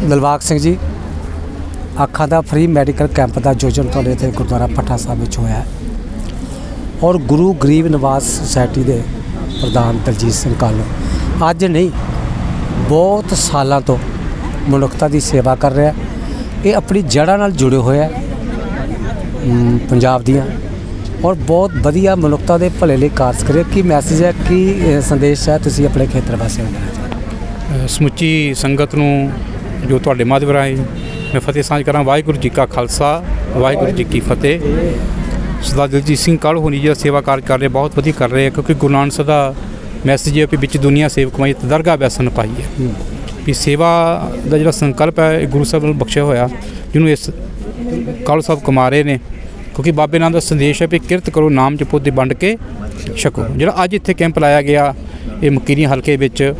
ਦਿਲਬਾਗ ਸਿੰਘ ਜੀ ਅੱਖਾਂ ਦਾ free medical camp ਦਾ ਆਯੋਜਨ ਤੁਹਾਡੇ ਇੱਥੇ ਗੁਰਦੁਆਰਾ ਪੱਠਾ ਸਾਹਿਬ ਵਿੱਚ ਹੋਇਆ ਔਰ ਗੁਰੂ ਗਰੀਬ ਨਿਵਾਸ ਸੁਸਾਇਟੀ ਦੇ ਪ੍ਰਧਾਨ ਦਲਜੀਤ ਸਿੰਘ ਕਾਲੋ, ਅੱਜ ਨਹੀਂ, ਬਹੁਤ ਸਾਲਾਂ ਤੋਂ ਮਨੁੱਖਤਾ ਦੀ ਸੇਵਾ ਕਰ ਰਿਹਾ ਇਹ ਆਪਣੀ ਜੜ੍ਹਾਂ ਨਾਲ ਜੁੜੇ ਹੋਏ ਹੈ ਪੰਜਾਬ ਦੀਆਂ। ਔਰ ਬਹੁਤ ਵਧੀਆ ਮਨੁੱਖਤਾ ਦੇ ਭਲੇ ਲਈ ਕਾਰਜ ਕਰਿਆ ਕੀ ਮੈਸੇਜ ਹੈ, ਕੀ ਸੰਦੇਸ਼ ਹੈ ਤੁਸੀਂ ਆਪਣੇ ਖੇਤਰ ਵਾਸੀਆਂ ਨੂੰ ਸਮੁੱਚੀ ਸੰਗਤ ਨੂੰ ਜੋ ਤੁਹਾਡੇ ਮਾਧਿਅਮ ਰਾਹੀਂ ਮੈਂ ਫਤਿਹ ਸਾਂਝ ਕਰਾਂ। ਵਾਹਿਗੁਰੂ ਜੀ ਕਾ ਖਾਲਸਾ ਵਾਹਿਗੁਰੂ ਜੀ ਕੀ ਫਤਿਹ। ਸਰਦਾਰ ਦਲਜੀਤ ਸਿੰਘ ਕਾਲੂ ਹੋਣੀ ਜਿਹੜਾ ਸੇਵਾ ਕਾਰਜ ਕਰ ਰਹੇ ਬਹੁਤ ਵਧੀਆ ਕਰ ਰਹੇ ਆ ਕਿਉਂਕਿ ਗੁਰੂ ਨਾਨਕ ਸਾਹਿਬ ਦਾ ਮੈਸੇਜ ਹੈ ਕਿ ਵਿੱਚ ਦੁਨੀਆ ਸੇਵ ਕਮਾਈ ਤੇ ਦਰਗਾਹ ਬੈਸਨ ਪਾਈ ਹੈ। ਵੀ ਸੇਵਾ ਦਾ ਜਿਹੜਾ ਸੰਕਲਪ ਹੈ ਇਹ ਗੁਰੂ ਸਾਹਿਬ ਨੂੰ ਬਖਸ਼ਿਆ ਹੋਇਆ ਜਿਹਨੂੰ ਇਸ ਕਾਲੂ ਸਾਹਿਬ ਕਮਾ ਰਹੇ ਨੇ ਕਿਉਂਕਿ ਬਾਬੇ ਨਾਨਕ ਦਾ ਸੰਦੇਸ਼ ਹੈ ਵੀ ਕਿਰਤ ਕਰੋ ਨਾਮ ਜਪੋ ਤੇ ਵੰਡ ਕੇ ਛਕੋ। ਜਿਹੜਾ ਅੱਜ ਇੱਥੇ ਕੈਂਪ ਲਾਇਆ ਗਿਆ ਇਹ ਮਕੀਰੀਆਂ ਹਲਕੇ ਵਿੱਚ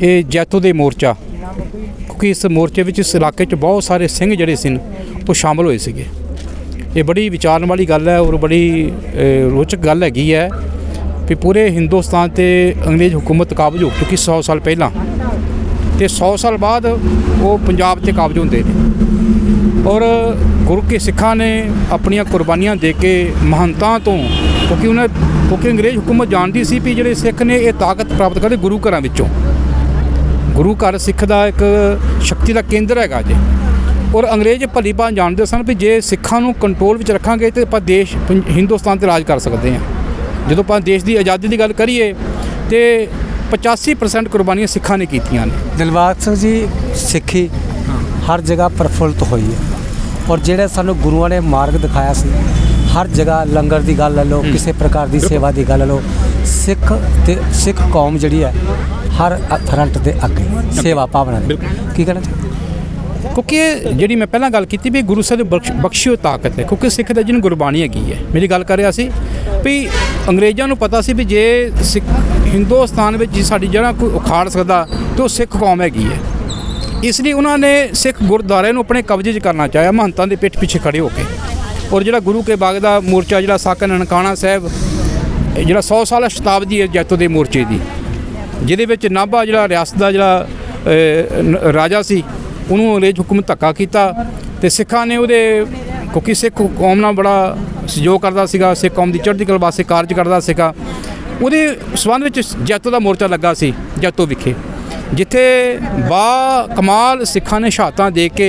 ਇਹ ਜੈਤੋ ਦੇ ਮੋਰਚਾ ਕਿਉਂਕਿ ਇਸ ਮੋਰਚੇ ਵਿੱਚ ਇਸ ਇਲਾਕੇ 'ਚ ਬਹੁਤ ਸਾਰੇ ਸਿੰਘ ਜਿਹੜੇ ਸਨ ਉਹ ਸ਼ਾਮਲ ਹੋਏ ਸੀਗੇ। ਇਹ ਬੜੀ ਵਿਚਾਰਨ ਵਾਲੀ ਗੱਲ ਹੈ ਔਰ ਬੜੀ ਅ, ਰੋਚਕ ਗੱਲ ਹੈਗੀ ਹੈ ਵੀ ਪੂਰੇ ਹਿੰਦੁਸਤਾਨ ਤੇ ਅੰਗਰੇਜ਼ ਹਕੂਮਤ ਕਾਬਜ ਹੋ ਚੁੱਕੀ 100 ਸਾਲ ਪਹਿਲਾਂ। ਤੇ 100 ਸਾਲ ਬਾਅਦ ਉਹ ਪੰਜਾਬ ਤੇ ਕਾਬਜ ਹੁੰਦੇ ਨੇ। ਔਰ ਗੁਰੂ ਕੇ ਸਿੱਖਾਂ ਨੇ ਆਪਣੀਆਂ ਕੁਰਬਾਨੀਆਂ ਦੇ ਕੇ ਮਹੰਤਾਂ ਤੋਂ ਕਿਉਂਕਿ ਉਹਨਾਂ ਕਿਉਂਕਿ ਅੰਗਰੇਜ਼ ਹਕੂਮਤ ਜਾਣਦੀ ਸੀ ਵੀ ਜਿਹੜੇ ਸਿੱਖ ਨੇ ਇਹ ਤਾਕਤ ਪ੍ਰਾਪਤ ਕਰਦੇ ਗੁਰੂ ਘਰਾਂ ਵਿੱਚੋਂ। ਗੁਰੂ ਘਰ ਸਿੱਖ ਦਾ ਇੱਕ ਸ਼ਕਤੀ ਦਾ ਕੇਂਦਰ ਹੈਗਾ ਜੀ। ਔਰ ਅੰਗਰੇਜ਼ ਭਲੀ ਭਾਂ ਜਾਣਦੇ ਸਨ ਵੀ ਜੇ ਸਿੱਖਾਂ ਨੂੰ ਕੰਟਰੋਲ ਵਿੱਚ ਰੱਖਾਂਗੇ ਤੇ ਆਪਾਂ ਦੇਸ਼ ਹਿੰਦੁਸਤਾਨ ਤੇ ਰਾਜ ਕਰ ਸਕਦੇ ਹਾਂ। ਜਦੋਂ ਆਪਾਂ ਦੇਸ਼ ਦੀ ਆਜ਼ਾਦੀ ਦੀ ਗੱਲ ਕਰੀਏ ਤੇ 85% ਕੁਰਬਾਨੀਆਂ ਸਿੱਖਾਂ ਨੇ ਕੀਤੀਆਂ ਨੇ। ਦਿਲਬਾਗ ਸਿੰਘ ਜੀ ਸਿੱਖੀ ਹਰ ਜਗ੍ਹਾ ਪ੍ਰਫੁੱਲਤ ਹੋਈ ਹੈ। ਔਰ ਜਿਹੜੇ ਸਾਨੂੰ ਗੁਰੂਆਂ ਨੇ ਮਾਰਗ ਦਿਖਾਇਆ ਸੀ ਹਰ ਜਗ੍ਹਾ ਲੰਗਰ ਦੀ ਗੱਲ ਲੈ ਲਓ ਕਿਸੇ ਪ੍ਰਕਾਰ ਦੀ ਸੇਵਾ ਦੀ ਗੱਲ ਲੈ ਲਓ ਸਿੱਖ ਤੇ ਸਿੱਖ ਕੌਮ ਜਿਹੜੀ ਹੈ ਹਰ ਫਰੰਟ ਦੇ ਅੱਗੇ ਸੇਵਾ ਭਾਵਨਾ ਦੀ। ਕੀ ਕਹਿਣਾ ਚਾਹੁੰਦੇ? ਕਿਉਂਕਿ ਜਿਹੜੀ ਮੈਂ ਪਹਿਲਾਂ ਗੱਲ ਕੀਤੀ ਵੀ ਗੁਰੂ ਸਾਹਿਬ ਦੀ ਬਖਸ਼- ਬਖਸ਼ੀ ਹੋਈ ਤਾਕਤ ਹੈ ਕਿਉਂਕਿ ਸਿੱਖ ਦਾ ਜਿਹਨੂੰ ਗੁਰਬਾਣੀ ਹੈਗੀ ਹੈ ਮੇਰੀ ਗੱਲ ਕਰ ਰਿਹਾ ਸੀ ਵੀ ਅੰਗਰੇਜ਼ਾਂ ਨੂੰ ਪਤਾ ਸੀ ਵੀ ਜੇ ਸਿੱਖ ਹਿੰਦੁਸਤਾਨ ਵਿੱਚ ਜੇ ਸਾਡੀ ਜਗ੍ਹਾ ਕੋਈ ਉਖਾੜ ਸਕਦਾ ਤੇ ਉਹ ਸਿੱਖ ਕੌਮ ਹੈਗੀ ਹੈ ਇਸ ਲਈ ਉਹਨਾਂ ਨੇ ਸਿੱਖ ਗੁਰਦੁਆਰੇ ਨੂੰ ਆਪਣੇ ਕਬਜ਼ੇ 'ਚ ਕਰਨਾ ਚਾਹਿਆ ਮਹੰਤਾਂ ਦੇ ਪਿੱਠ ਪਿੱਛੇ ਖੜੇ ਹੋ ਕੇ ਔਰ ਜਿਹੜਾ ਗੁਰੂ ਕੇ ਬਾਗ ਦਾ ਮੋਰਚਾ ਜਿਹੜਾ ਸਾਕਾ ਨਨਕਾਣਾ ਸਾਹਿਬ ਜਿਹੜਾ 100 ਸਾਲਾ ਸ਼ਤਾਬਦੀ ਹੈ ਜੈਤੋ ਦੇ ਮੋਰਚੇ ਦੀ, ਜਿਹਦੇ ਵਿੱਚ ਨਾਭਾ ਜਿਹੜਾ ਰਿਆਸਤ ਦਾ ਜਿਹੜਾ ਰਾਜਾ ਸੀ, ਉਹਨੂੰ ਅੰਗਰੇਜ਼ ਹੁਕਮ ਧੱਕਾ ਕੀਤਾ ਤੇ ਸਿੱਖਾਂ ਨੇ ਉਹਦੇ ਕਿਉਂਕਿ ਸਿੱਖ ਕੌਮ ਨਾਲ ਬੜਾ ਸਹਿਯੋਗ ਕਰਦਾ ਸੀਗਾ, ਸਿੱਖ ਕੌਮ ਦੀ ਚੜ੍ਹਦੀ ਕਲਾ ਵਾਸਤੇ ਕਾਰਜ ਕਰਦਾ ਸੀਗਾ, ਉਹਦੇ ਸਬੰਧ ਵਿੱਚ ਜੈਤੋ ਦਾ ਮੋਰਚਾ ਲੱਗਾ ਸੀ ਜੈਤੋ ਵਿਖੇ, ਜਿੱਥੇ ਬਾ ਕਮਾਲ ਸਿੱਖਾਂ ਨੇ ਸ਼ਹਾਦਤਾਂ ਦੇ ਕੇ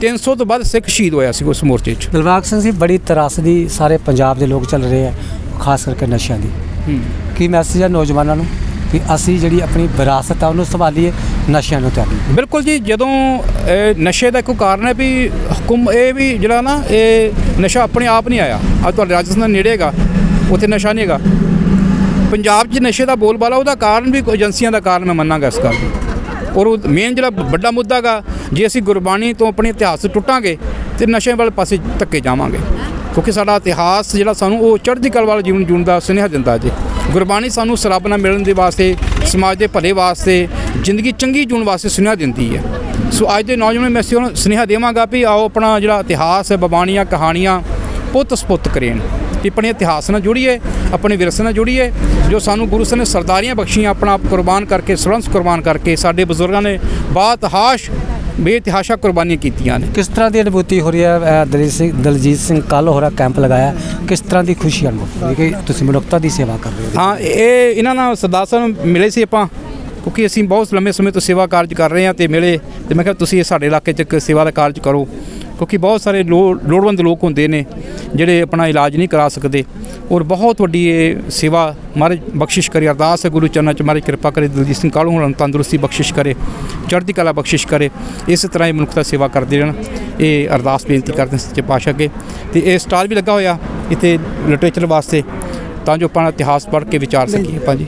300 ਤੋਂ ਵੱਧ ਸਿੱਖ ਸ਼ਹੀਦ ਹੋਇਆ ਸੀ ਉਸ ਮੋਰਚੇ 'ਚ। ਦਿਲਬਾਗ ਸਿੰਘ ਜੀ, ਬੜੀ ਤਰਾਸਦੀ ਸਾਰੇ ਪੰਜਾਬ ਦੇ ਲੋਕ ਚੱਲ ਰਹੇ ਆ। ਖਾਸ ਕਰਕੇ ਨਸ਼ਿਆਂ ਦੀ। ਕੀ ਮੈਸੇਜ ਹੈ ਨੌਜਵਾਨਾਂ ਨੂੰ? ਕਿ ਅਸੀਂ ਜਿਹੜੀ ਆਪਣੀ ਵਿਰਾਸਤ ਆ ਉਹਨੂੰ ਸੰਭਾਲੀਏ ਨਸ਼ਿਆਂ ਨੂੰ ਤਿਆਗੀ ਬਿਲਕੁਲ ਜੀ ਜਦੋਂ ਨਸ਼ੇ ਦਾ ਕੋਈ ਕਾਰਨ ਹੈ ਵੀ ਹੁਕਮ ਇਹ ਵੀ ਜਿਹੜਾ ਨਾ ਇਹ ਨਸ਼ਾ ਆਪਣੇ ਆਪ ਨਹੀਂ ਆਇਆ। ਆ ਤੁਹਾਡੇ ਰਾਜਸਥਾਨ ਨੇੜੇ ਹੈਗਾ ਉੱਥੇ ਨਸ਼ਾ ਨਹੀਂ ਹੈਗਾ। ਪੰਜਾਬ 'ਚ ਨਸ਼ੇ ਦਾ ਬੋਲਬਾਲਾ ਉਹਦਾ ਕਾਰਨ ਵੀ ਏਜੰਸੀਆਂ ਦਾ ਕਾਰਨ ਮੈਂ ਮੰਨਾਂਗਾ ਇਸ ਗੱਲ ਔਰ ਉਹ ਮੇਨ ਜਿਹੜਾ ਵੱਡਾ ਮੁੱਦਾ ਗਾ ਜੇ ਅਸੀਂ ਗੁਰਬਾਣੀ ਤੋਂ ਆਪਣੇ ਇਤਿਹਾਸ ਟੁੱਟਾਂਗੇ ਤੇ ਨਸ਼ੇ ਵਾਲੇ ਪਾਸੇ ਧੱਕੇ ਜਾਵਾਂਗੇ। ਕਿਉਂਕਿ ਸਾਡਾ ਇਤਿਹਾਸ ਜਿਹੜਾ ਸਾਨੂੰ ਉਹ ਚੜ੍ਹਦੀ ਕਲਾ ਵਾਲਾ ਜੀਵਨ ਜੀਉਣ ਦਾ ਸੁਨੇਹਾ ਦਿੰਦਾ ਜੀ। ਗੁਰਬਾਣੀ ਸਾਨੂੰ ਸਰਬ ਨਾਲ ਮਿਲਣ ਦੇ ਵਾਸਤੇ, ਸਮਾਜ ਦੇ ਭਲੇ ਵਾਸਤੇ, ਜ਼ਿੰਦਗੀ ਚੰਗੀ ਜੀਉਣ ਵਾਸਤੇ ਸੁਨੇਹਾ ਦਿੰਦੀ ਹੈ। ਸੋ ਅੱਜ ਦੇ ਨੌਜਵਾਨ ਮੈਂ ਸਿਓ ਸੁਨੇਹਾ ਦੇਵਾਂਗਾ ਵੀ ਆਓ ਆਪਣਾ ਜਿਹੜਾ ਇਤਿਹਾਸ ਹੈ, ਬਬਾਣੀਆਂ ਕਹਾਣੀਆਂ ਪੁੱਤ ਸਪੁੱਤ ਕਰੇਣ ਵੀ ਆਪਣੇ ਇਤਿਹਾਸ ਨਾਲ ਜੁੜੀਏ, ਆਪਣੇ ਵਿਰਸੇ ਨਾਲ ਜੁੜੀਏ, ਜੋ ਸਾਨੂੰ ਗੁਰੂ ਸਾਹਿਬ ਨੇ ਸਰਦਾਰੀਆਂ ਬਖਸ਼ੀਆਂ, ਆਪਣਾ ਆਪ ਕੁਰਬਾਨ ਕਰਕੇ ਸਰੰਸ ਕੁਰਬਾਨ ਕਰਕੇ ਸਾਡੇ ਬਜ਼ੁਰਗਾਂ ਨੇ ਬਾਤਹਾਸ਼ ਕੁਰਬਾਨੀਆਂ ਕੀਤੀਆਂ ਨੇ। ਕਿਸ ਤਰ੍ਹਾਂ ਦੀ ਅਨੁਭੂਤੀ ਹੋ ਰਹੀ ਹੈ ਦਲਜੀਤ ਸਿੰਘ ਦਲਜੀਤ ਸਿੰਘ ਕੱਲ ਹੋਰਾ ਕੈਂਪ ਲਗਾਇਆ ਕਿਸ ਤਰ੍ਹਾਂ ਦੀ ਖੁਸ਼ੀ ਅਨੁਭਵ ਹੋ ਰਹੀ ਕਿ ਤੁਸੀਂ ਮਨੁੱਖਤਾ ਦੀ ਸੇਵਾ ਕਰ ਰਹੇ ਹੋ? ਹਾਂ ਇਹ ਇਹਨਾਂ ਨਾਲ ਸਰਦਾਰ ਸਾਹਿਬ ਮਿਲੇ ਸੀ ਆਪਾਂ ਕਿਉਂਕਿ ਅਸੀਂ ਬਹੁਤ ਲੰਮੇ ਸਮੇਂ ਤੋਂ ਸੇਵਾ ਕਾਰਜ ਕਰ ਰਹੇ ਹਾਂ ਤੇ ਮਿਲੇ ਤੇ ਮੈਂ ਕਿਹਾ ਤੁਸੀਂ ਸਾਡੇ ਇਲਾਕੇ 'ਚ ਇੱਕ ਸੇਵਾ ਦਾ ਕਾਰਜ ਕਰੋ। ਕਿਉਂਕਿ ਬਹੁਤ ਸਾਰੇ ਲੋੜਵੰਦ ਲੋਕ ਹੁੰਦੇ ਨੇ ਜਿਹੜੇ ਆਪਣਾ ਇਲਾਜ ਨਹੀਂ ਕਰਾ ਸਕਦੇ ਔਰ ਬਹੁਤ ਵੱਡੀ ਇਹ ਸੇਵਾ ਮਹਾਰਾਜ ਬਖਸ਼ਿਸ਼ ਕਰੇ ਅਰਦਾਸ ਹੈ ਗੁਰੂ ਚਰਨਾਂ 'ਚ ਮਹਾਰਾਜ ਕਿਰਪਾ ਕਰੇ ਦਲਜੀਤ ਸਿੰਘ ਕਾਲੂ ਨੂੰ ਤੰਦਰੁਸਤੀ ਬਖਸ਼ਿਸ਼ ਕਰੇ ਚੜ੍ਹਦੀ ਕਲਾ ਬਖਸ਼ਿਸ਼ ਕਰੇ ਇਸੇ ਤਰ੍ਹਾਂ ਇਹ ਮਨੁੱਖਤਾ ਸੇਵਾ ਕਰਦੇ ਰਹਿਣ। ਇਹ ਅਰਦਾਸ ਬੇਨਤੀ ਕਰਦੇ ਸੱਚੇ ਪਾਤਸ਼ਾਹ ਅੱਗੇ। ਤੇ ਇਹ ਸਟਾਲ ਵੀ ਲੱਗਾ ਹੋਇਆ ਇੱਥੇ ਲਿਟਰੇਚਰ ਵਾਸਤੇ ਤਾਂ ਜੋ ਆਪਾਂ ਇਤਿਹਾਸ ਪੜ੍ਹ ਕੇ ਵਿਚਾਰ ਸਕੀਏ ਆਪਾਂ ਜੀ